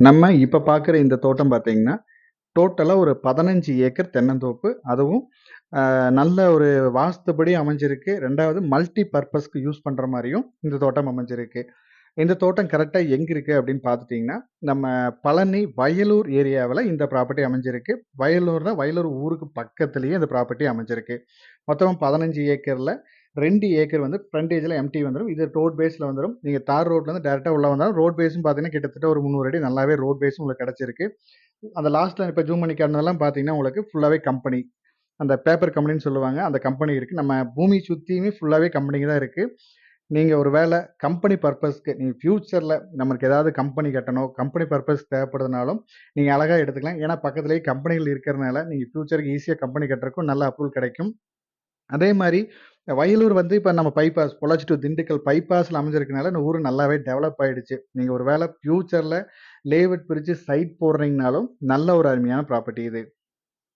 நம்ம இப்போ பார்க்குற இந்த தோட்டம் பார்த்தீங்கன்னா, டோட்டலாக ஒரு 15 ஏக்கர் தென்னந்தோப்பு. அதுவும் நல்ல ஒரு வாஸ்துபடி அமைஞ்சிருக்கு. ரெண்டாவது மல்டி பர்பஸ்க்கு யூஸ் பண்ணுற மாதிரியும் இந்த தோட்டம் அமைஞ்சிருக்கு. இந்த தோட்டம் கரெக்டாக எங்கே இருக்குது அப்படின்னு பார்த்துட்டிங்கன்னா நம்ம பழனி, வயலூர் ஏரியாவில் இந்த ப்ராப்பர்ட்டி அமைஞ்சிருக்கு. வயலூர்னா, வயலூர் ஊருக்கு பக்கத்துலேயே இந்த ப்ராப்பர்ட்டி அமைஞ்சிருக்கு. மொத்தம் பதினஞ்சு ஏக்கரில் ரெண்டு ஏக்கர் வந்து ஃப்ரண்டேஜில் எம்டி வந்துடும் இது ரோட் பேஸில் வந்துடும் நீங்கள் தார் ரோட்லேருந்து டேரெக்டாக உள்ள வந்தாலும் ரோட் பேஸும் பார்த்தீங்கன்னா, கிட்டத்தட்ட ஒரு 300 அடி நல்லாவே ரோட் பேஸும் உங்களுக்கு கிடைச்சிருக்கு. அந்த லாஸ்ட்டில் இப்போ ஜூம் பண்ணி காட்டுனதெல்லாம் பார்த்தீங்கன்னா, உங்களுக்கு ஃபுல்லாகவே கம்பெனி. அந்த பேப்பர் கம்பெனின்னு சொல்லுவாங்க. அந்த கம்பெனி இருக்குது நம்ம பூமி சுற்றியுமே ஃபுல்லாகவே கம்பெனிங்க தான் இருக்குது நீங்கள் ஒரு வேலை கம்பெனி பர்பஸ்க்கு நீங்கள் ஃப்யூச்சரில் நமக்கு ஏதாவது கம்பெனி கட்டணும், கம்பெனி பர்பஸ் தேவைப்படுதுனாலும், நீங்கள் அழகாக எடுத்துக்கலாம். ஏன்னா பக்கத்துலேயே கம்பெனிகள் இருக்கிறனால, நீங்கள் ஃப்யூச்சருக்கு ஈஸியாக கம்பெனி கட்டுறதுக்கும் நல்ல அப்ரூவல் கிடைக்கும். அதே மாதிரி வயலூர் வந்து இப்போ நம்ம பைபாஸ் பொள்ளாச்சி டூ திண்டுக்கல் பைபாஸில் அமைஞ்சிருக்கனால, இந்த ஊர் நல்லாவே டெவலப் ஆகிடுச்சு நீங்கள் ஒரு வேலை ஃப்யூச்சரில் லேஅவுட் பிரிச்சு சைட் போடுறீங்கனாலும், நல்ல ஒரு அருமையான ப்ராப்பர்ட்டி இது.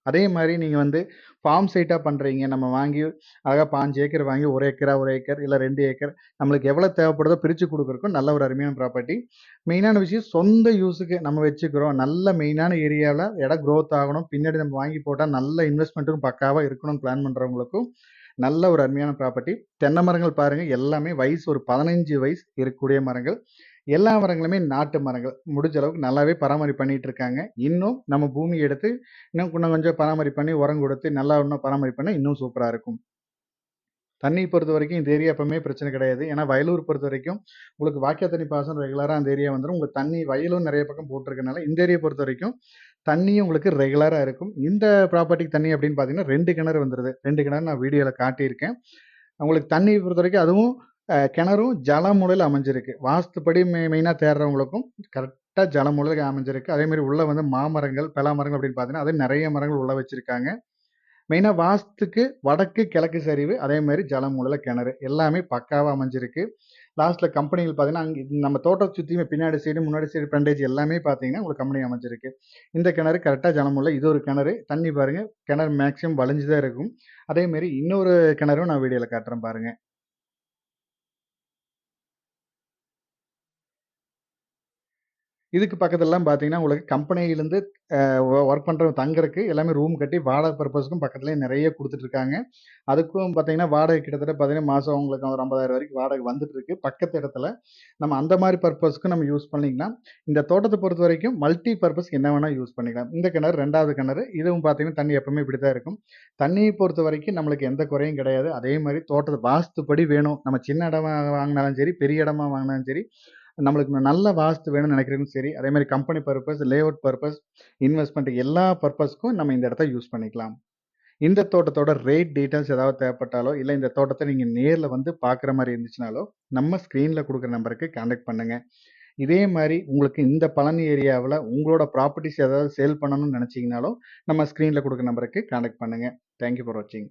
அதே மாதிரி நீங்கள் வந்து ஃபார்ம் சைட்டாக பண்ணுறீங்க நம்ம வாங்கி அழகாக பாஞ்சு ஏக்கர் வாங்கி ஒரு ஏக்கரா ஒரு ஏக்கர் இல்லை ரெண்டு ஏக்கர் நம்மளுக்கு எவ்வளோ தேவைப்படுதோ பிரித்து கொடுக்குறக்கும் நல்ல ஒரு அருமையான ப்ராப்பர்ட்டி. மெயினான விஷயம் சொந்த யூஸுக்கு நம்ம வச்சுக்கிறோம். நல்ல மெயினான ஏரியாவில் இடம் க்ரோத் ஆகணும். பின்னாடி நம்ம வாங்கி போட்டால் நல்ல இன்வெஸ்ட்மெண்ட்டுக்கும் பக்காவாக இருக்கணும்னு பிளான் பண்ணுறவங்களுக்கும் நல்ல ஒரு அருமையான ப்ராப்பர்ட்டி. தென்னை மரங்கள் பாருங்கள் எல்லாமே வயசு ஒரு 15 வயசு இருக்கக்கூடிய மரங்கள். எல்லா மரங்களுமே நாட்டு மரங்கள். முடிஞ்ச அளவுக்கு நல்லாவே பராமரிப்பு பண்ணிட்டு இருக்காங்க. இன்னும் நம்ம பூமி எடுத்து இன்னும் இன்னும் கொஞ்சம் பராமரிப்பு பண்ணி, உரம் கொடுத்து நல்லா இன்னும் பராமரிப்பு பண்ணா இன்னும் சூப்பராக இருக்கும். தண்ணி பொறுத்த வரைக்கும் இந்த ஏரியா எப்பவுமே பிரச்சனை கிடையாது. ஏன்னா வயலூர் பொறுத்த வரைக்கும் உங்களுக்கு வாக்கிய தண்ணி பாசனம் ரெகுலராக அந்த ஏரியா வந்துடும் உங்களுக்கு தண்ணி வயலும் நிறைய பக்கம் போட்டிருக்கனால இந்த ஏரியா பொறுத்தவரைக்கும் தண்ணியும் உங்களுக்கு ரெகுலராக இருக்கும். இந்த ப்ராப்பர்ட்டிக்கு தண்ணி அப்படின்னு பார்த்தீங்கன்னா, ரெண்டு கிணறு வந்துருது. ரெண்டு கிணறு நான் வீடியோவில் காட்டியிருக்கேன். உங்களுக்கு தண்ணி பொறுத்தவரைக்கும் அதுவும் கிணறும் கிணறும் ஜலமூலையில அமைஞ்சிருக்கு. வாஸ்துப்படி மெ மெயினாக தேடுறவங்களுக்கும் கரெக்டாக ஜலமூலையில அமைஞ்சிருக்கு. அதேமாதிரி உள்ளே வந்து மாமரங்கள், பலா மரங்கள் அப்படின்னு பார்த்தீங்கன்னா, அது நிறைய மரங்கள் உள்ள வச்சுருக்காங்க மெயினாக வாஸ்துக்கு வடக்கு, கிழக்கு சரிவு, அதே மாதிரி ஜலமூலையில கிணறு. எல்லாமே பக்காவாக அமைஞ்சிருக்கு. லாஸ்ட்டில் கம்பெனிகள் பார்த்தீங்கன்னா, அங்கே நம்ம தோட்டத்தை சுற்றியுமே பின்னாடி சைடு, முன்னாடி சைடு ஃப்ரண்டேஜ் எல்லாமே பார்த்தீங்கன்னா, உங்களுக்கு கம்பெனி அமைஞ்சிருக்கு. இந்த கிணறு கரெக்டாக ஜனமுள்ள இது ஒரு கிணறு. தண்ணி பாருங்கள் கிணறு மேக்ஸிமம் வளைஞ்சு தான் இருக்கும். அதேமாரி இன்னொரு கிணறும் நான் வீடியோல காட்டுறேன் பாருங்கள் இதுக்கு பக்கத்துலலாம் பார்த்தீங்கன்னா, உங்களுக்கு கம்பெனியிலருந்து ஒ ஒர்க் பண்ணுற தங்குறக்கு எல்லாமே ரூம் கட்டி வாடகை பர்பஸ்க்கும் பக்கத்துலேயே நிறைய கொடுத்துட்ருக்காங்க அதுக்கும் பார்த்தீங்கன்னா, வாடகை கிட்டத்தட்ட பார்த்தீங்கன்னா, மாதம் உங்களுக்கு ஒரு 50,000 வரைக்கும் வாடகை வந்துட்டுருக்கு பக்கத்து இடத்துல. நம்ம அந்த மாதிரி பர்பஸ்க்கும் நம்ம யூஸ் பண்ணிக்கலாம். இந்த தோட்டத்தை பொறுத்த வரைக்கும் மல்டி பர்பஸ்க்கு என்ன வேணால் யூஸ் பண்ணிக்கலாம். இந்த கிணறு ரெண்டாவது கிணறு. இதுவும் பார்த்தீங்கன்னா, தண்ணி எப்பவுமே இப்படி தான் இருக்கும். தண்ணியை பொறுத்த வரைக்கும் நம்மளுக்கு எந்த குறையும் கிடையாது. அதே மாதிரி தோட்டத்தை வாஸ்துப்படி வேணும். நம்ம சின்ன இடமா வாங்கினாலும் சரி, பெரிய இடமா வாங்கினாலும் சரி, நம்மளுக்கு நல்ல வாஸ்து வேணும்னு நினைக்கிறவங்களுக்கும் சரி, அதே மாதிரி company purpose, layout purpose investment எல்லா பர்பஸ்க்கும் நம்ம இந்த இடத்த யூஸ் பண்ணிக்கலாம். இந்த தோட்டத்தோட ரேட் டீட்டெயில்ஸ் ஏதாவது தேவைப்பட்டாலோ, இல்லை இந்த தோட்டத்தை நீங்கள் நேரில் வந்து பார்க்குற மாதிரி இருந்துச்சுனாலோ, நம்ம ஸ்க்ரீனில் கொடுக்குற நம்பருக்கு கான்டாக்ட் பண்ணுங்கள் இதே மாதிரி உங்களுக்கு இந்த பழனி ஏரியாவில் உங்களோட ப்ராப்பர்ட்டிஸ் ஏதாவது சேல் பண்ணணும்னு நினச்சிங்கனாலும் நம்ம ஸ்க்ரீனில் கொடுக்குற நம்பருக்கு கான்டாக்ட் பண்ணுங்க. தேங்க் யூ ஃபார் வாட்சிங்.